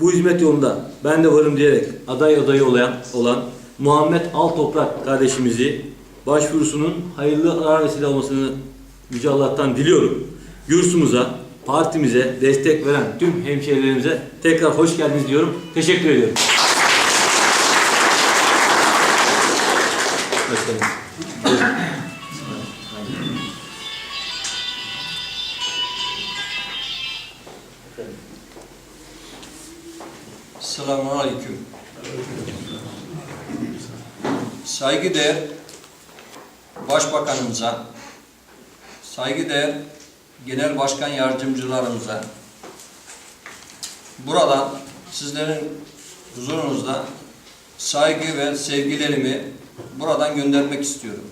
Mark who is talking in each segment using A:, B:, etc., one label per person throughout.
A: bu hizmet yolunda ben de varım diyerek aday adayı olan, olan Muhammed Altoprak kardeşimizi başvurusunun hayırlı karar vesile olmasını Yüce Allah'tan diliyorum. Gürsumuza, partimize destek veren tüm hemşehrilerimize tekrar hoş geldiniz diyorum. Teşekkür ediyorum. Başkanım.
B: Selamun Aleyküm. Saygıdeğer Başbakanımıza, saygıdeğer Genel Başkan Yardımcılarımıza, buradan sizlerin huzurunuzda saygı ve sevgilerimi buradan göndermek istiyorum.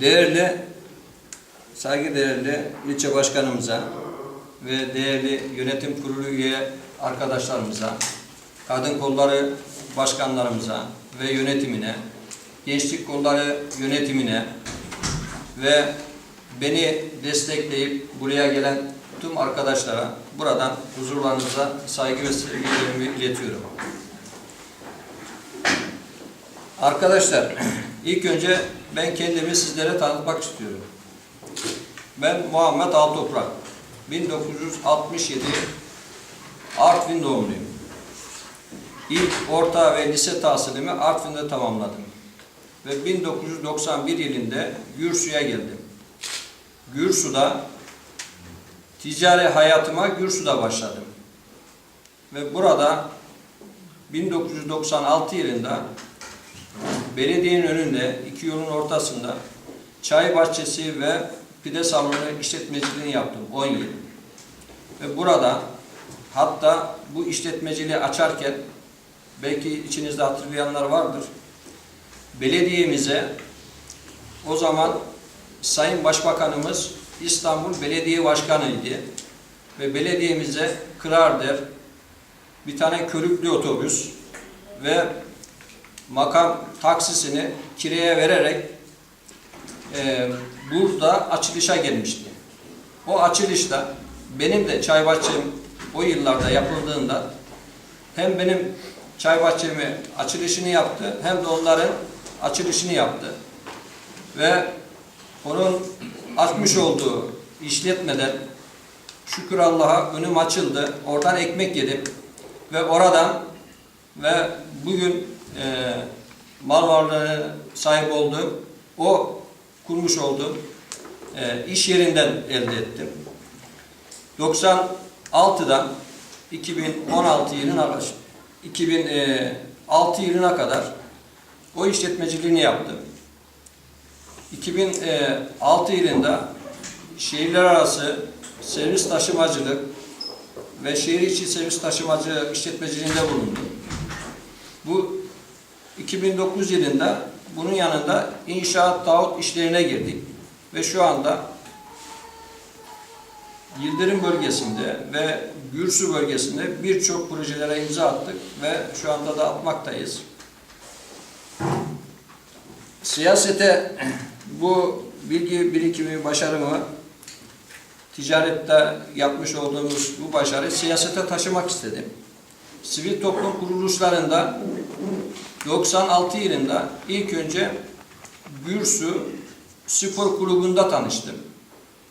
B: Değerli, saygıdeğerli ilçe başkanımıza ve değerli yönetim kurulu üye arkadaşlarımıza, kadın kolları başkanlarımıza ve yönetimine, gençlik kolları yönetimine ve beni destekleyip buraya gelen tüm arkadaşlara buradan huzurlarınıza saygı ve sevgilerimi iletiyorum. Arkadaşlar, ilk önce ben kendimi sizlere tanıtmak istiyorum. Ben Muhammed Altoprak. 1967 Artvin doğumluyum. İlk orta ve lise tahsilimi Artvin'de tamamladım. Ve 1991 yılında Gürsu'ya geldim. Gürsu'da ticari hayatıma Gürsu'da başladım. Ve burada 1996 yılında belediyenin önünde iki yolun ortasında çay bahçesi ve pide salonu işletmeciliğini yaptım 10 yıl. Ve burada hatta bu işletmeciliği açarken belki içinizde hatırlayanlar vardır. Belediyemize o zaman Sayın Başbakanımız İstanbul Belediye Başkanı'ydı. Ve belediyemize Kırarder, bir tane körüklü otobüs ve makam taksisini kiraya vererek e, burada açılışa gelmişti. O açılışta benim de çay bahçem o yıllarda yapıldığında hem benim çay bahçemi açılışını yaptı hem de onların açılışını yaptı. Ve onun açmış olduğu işletmeden şükür Allah'a önüm açıldı. Oradan ekmek yedim. Ve oradan ve bugün e, mal varlığına sahip olduğum o kurmuş olduğum e, iş yerinden elde ettim. 96'dan 2016 yılına kadar 2006 yılına kadar o işletmeciliğini yaptım. 2006 yılında şehirler arası servis taşımacılık ve şehir içi servis taşımacı işletmeciliğinde bulundum. Bu 2009 yılında bunun yanında inşaat tağut işlerine girdik ve şu anda Yıldırım bölgesinde ve Gürsu bölgesinde birçok projelere imza attık ve şu anda da atmaktayız. Siyasete bu bilgi birikimi, başarımı ticarette yapmış olduğumuz bu başarı siyasete taşımak istedim. Sivil toplum kuruluşlarında 96 yılında ilk önce Gürsu Spor Kulübü'nde tanıştım.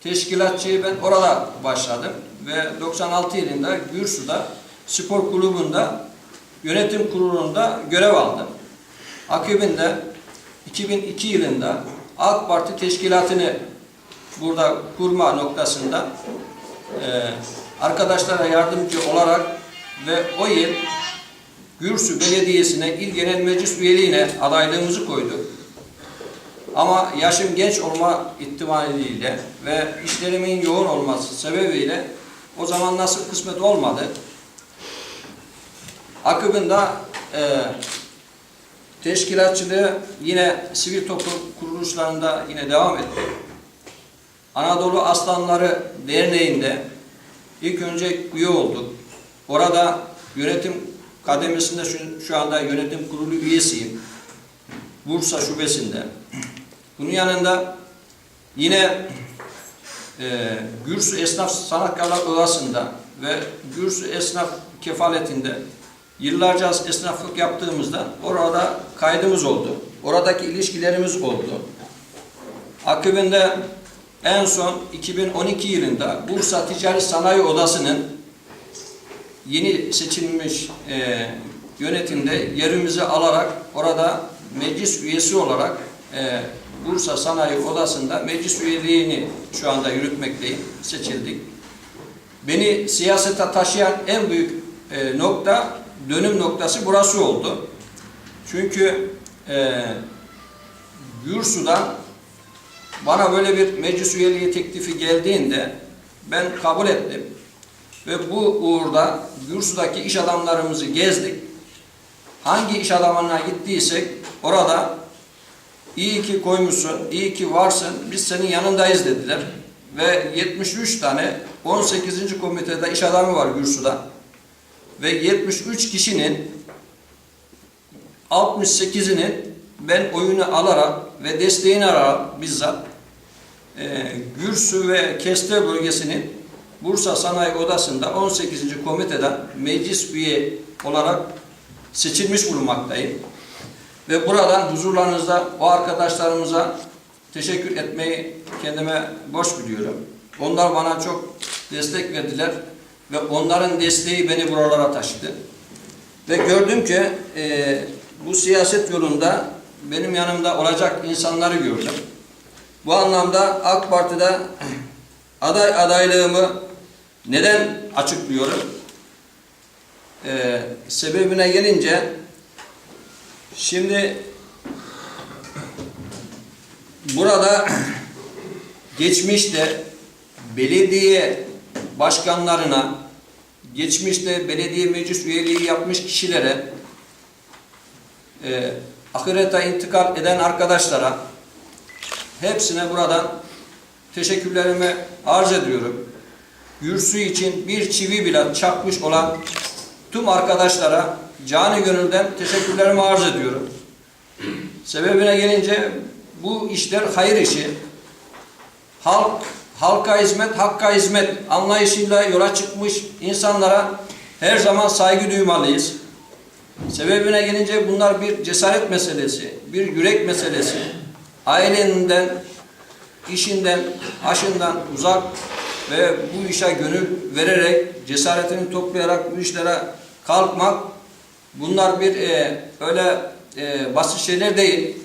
B: Teşkilatçıyı ben orada başladım ve 96 yılında Gürsu'da spor kulübünde yönetim kurulunda görev aldım. Akabinde 2002 yılında AK Parti teşkilatını burada kurma noktasında e, arkadaşlara yardımcı olarak ve o yıl Gürsü Belediyesi'ne İl Genel Meclis üyeliğine adaylığımızı koyduk. Ama yaşım genç olma ihtimaliyle ve işlerimin yoğun olması sebebiyle o zaman nasıl kısmet olmadı. Akabında e, teşkilatçılığı yine sivil toplum kuruluşlarında yine devam etti. Anadolu Aslanları Derneği'nde ilk önce üye olduk. Orada yönetim kademesinde şu, şu anda yönetim kurulu üyesiyim. Bursa şubesinde. Bunun yanında yine e, Gürsü Esnaf Sanatkala Ovası'nda ve Gürsü esnaf kefaletinde yıllarca esnaflık yaptığımızda orada kaydımız oldu. Oradaki ilişkilerimiz oldu. Akabinde en son 2012 yılında Bursa Ticaret Sanayi Odası'nın yeni seçilmiş e, yönetimde yerimizi alarak orada meclis üyesi olarak e, Bursa Sanayi Odası'nda meclis üyeliğini şu anda yürütmekteyim, seçildik. Beni siyasete taşıyan en büyük e, nokta, dönüm noktası burası oldu. Çünkü e, Gürsu'dan bana böyle bir meclis üyeliği teklifi geldiğinde ben kabul ettim. Ve bu uğurda Gürsu'daki iş adamlarımızı gezdik. Hangi iş adamına gittiysek orada iyi ki koymuşsun, iyi ki varsın, biz senin yanındayız dediler. Ve 73 tane 18. komitede iş adamı var Gürsu'da. Ve 73 kişinin 68'inin ben oyunu alarak ve desteğini alarak bizzat e, Gürsü ve Keste bölgesinin Bursa Sanayi Odası'nda 18. komiteden meclis üye olarak seçilmiş bulunmaktayım. Ve buradan huzurlarınızda o arkadaşlarımıza teşekkür etmeyi kendime borç biliyorum. Onlar bana çok destek verdiler ve onların desteği beni buralara taşıdı. Ve gördüm ki e, bu siyaset yolunda benim yanımda olacak insanları gördüm. Bu anlamda AK Parti'de aday adaylığımı neden açıklıyorum? Ee, sebebine gelince şimdi burada geçmişte belediye başkanlarına geçmişte belediye meclis üyeliği yapmış kişilere e, ahirete intikal eden arkadaşlara hepsine buradan teşekkürlerimi arz ediyorum. Gürsü için bir çivi bile çakmış olan tüm arkadaşlara cani gönülden teşekkürlerimi arz ediyorum. Sebebine gelince bu işler hayır işi. Halk, halka hizmet, hakka hizmet anlayışıyla yola çıkmış insanlara her zaman saygı duymalıyız. Sebebine gelince bunlar bir cesaret meselesi, bir yürek meselesi. Ailenden, işinden, aşından uzak ve bu işe gönül vererek, cesaretini toplayarak bu işlere kalkmak bunlar bir e, öyle e, basit şeyler değil.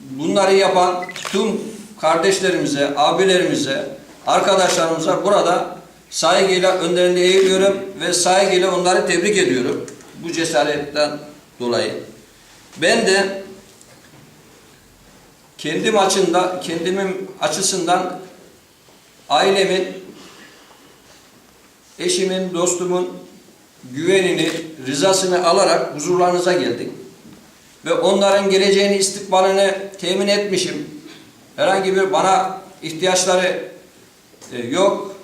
B: Bunları yapan tüm kardeşlerimize, abilerimize, arkadaşlarımıza burada saygıyla önlerinde eğiliyorum ve saygıyla onları tebrik ediyorum. Bu cesaretten dolayı. Ben de kendim açında, kendimin açısından ailemin, eşimin, dostumun güvenini, rızasını alarak huzurlarınıza geldik. Ve onların geleceğini, istikbalini temin etmişim. Herhangi bir bana ihtiyaçları e, yok.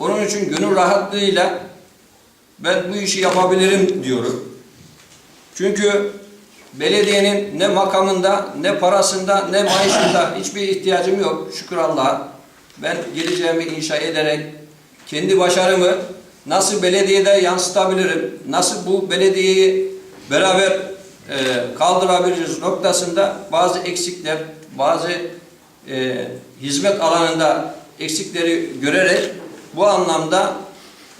B: Onun için gönül rahatlığıyla ben bu işi yapabilirim diyorum. Çünkü belediyenin ne makamında, ne parasında, ne maaşında hiçbir ihtiyacım yok. Şükür Allah'a. Ben geleceğimi inşa ederek kendi başarımı nasıl belediyede yansıtabilirim, nasıl bu belediyeyi beraber e, kaldırabiliriz noktasında bazı eksikler, bazı e, hizmet alanında eksikleri görerek bu anlamda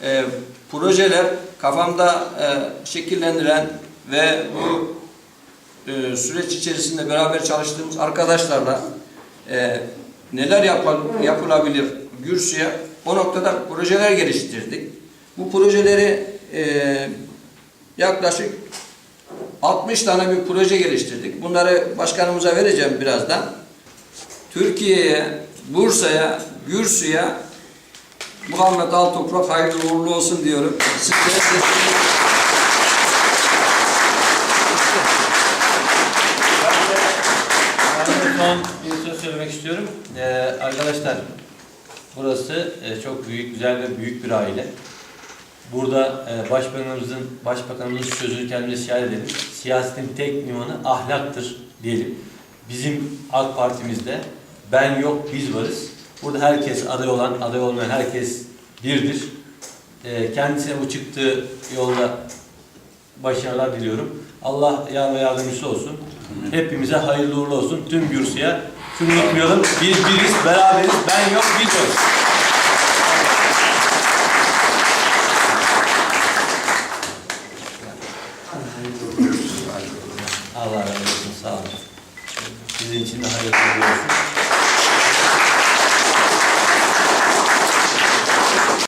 B: e, projeler kafamda e, şekillendiren ve bu e, süreç içerisinde beraber çalıştığımız arkadaşlarla e, neler yapal- yapılabilir Gürsü'ye o noktada projeler geliştirdik. Bu projeleri e, yaklaşık 60 tane bir proje geliştirdik. Bunları başkanımıza vereceğim birazdan. Türkiye'ye, Bursa'ya, Gürsü'ye Muhammed Altoprak hayırlı uğurlu olsun diyorum. Sizlere sesini...
C: Ben de son bir söz söylemek istiyorum. Ee, arkadaşlar, burası e, çok büyük, güzel ve büyük bir aile. Burada e, başbakanımızın, başbakanımızın sözünü kendimize şahit edelim. Siyasetin tek ünvanı ahlaktır diyelim. Bizim AK Parti'mizde ben yok biz varız. Burada herkes aday olan, aday olmayan herkes birdir. E, kendisine bu çıktığı yolda başarılar diliyorum. Allah yar ve yardımcısı olsun. Hepimize hayırlı uğurlu olsun. Tüm Gürsü'ye. Şunu unutmayalım. Biz biriz, beraberiz. Ben yok, biz varız.